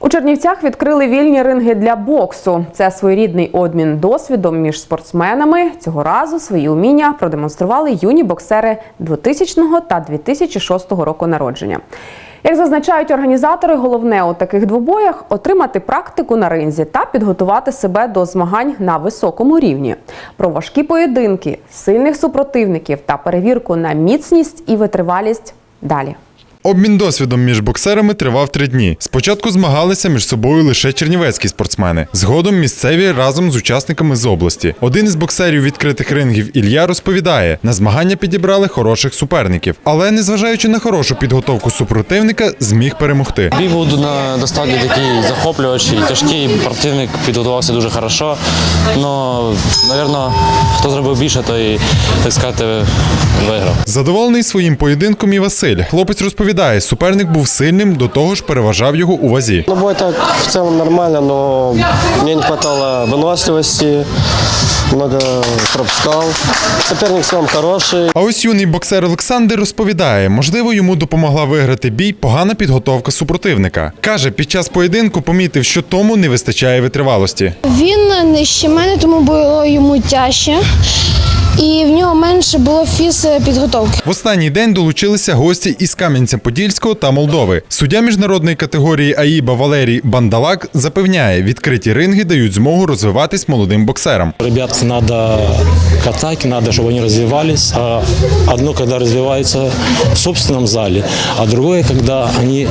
У Чернівцях відкрили вільні ринги для боксу. Це своєрідний обмін досвідом між спортсменами. Цього разу свої уміння продемонстрували юні боксери 2000 та 2006 року народження. Як зазначають організатори, головне у таких двобоях отримати практику на ринзі та підготувати себе до змагань на високому рівні. Про важкі поєдинки, сильних супротивників та перевірку на міцність і витривалість далі. Обмін досвідом між боксерами тривав три дні. Спочатку змагалися між собою лише чернівецькі спортсмени. Згодом місцеві разом з учасниками з області. Один із боксерів відкритих рингів Ілля розповідає: на змагання підібрали хороших суперників, але незважаючи на хорошу підготовку супротивника, зміг перемогти. Бій був на достатньо такий захоплювачий, тяжкий. Противник підготувався дуже хорошо. Ну, напевно, хто зробив більше, той, так сказати, виграв. Задоволений своїм поєдинком і Василь. Хлопець розповідає, суперник був сильним, до того ж переважав його у вазі. Ну, бой так в целом нормально, но мне не хватало выносливости, много пропускал. Соперник в хороший. А ось юний боксер Олександр розповідає, можливо, йому допомогла виграти бій погана підготовка супротивника. Каже, під час поєдинку помітив, що тому не вистачає витривалості. Він нижче мене, тому було йому тяжче. І в нього менше було фіз підготовки. В останній день долучилися гості із Кам'янця-Подільського та Молдови. Суддя міжнародної категорії АІБА Валерій Бандалак запевняє, відкриті ринги дають змогу розвиватись молодим боксерам. Ребят надо к атаке, надо, чтобы они развивались. А Одно, когда развиваются в собственном зале, а другое, когда они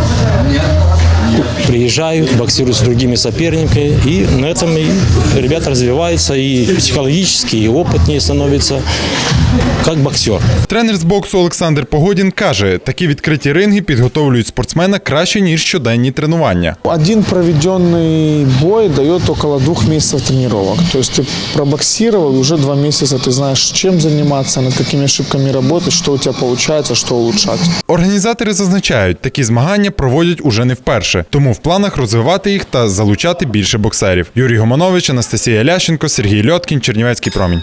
приезжают, боксируют с другими соперниками, и на этом и ребята развиваются и психологически, и опытнее становятся, как боксер. Тренер з боксу Олександр Погодін каже, такі відкриті ринги підготовлюють спортсмена краще ніж щоденні тренування. Один проведенный бой дает около двух месяцев тренировок. То есть ты пробоксировал, и уже два месяца ты знаешь, чем заниматься, над какими ошибками работать, что у тебя получается, что улучшать. Організатори зазначають, такі змагання проводять уже не вперше, тому в планах розвивати їх та залучати більше боксерів. Юрій Гоманович, Анастасія Лященко, Сергій Льоткін, Чернівецький промінь.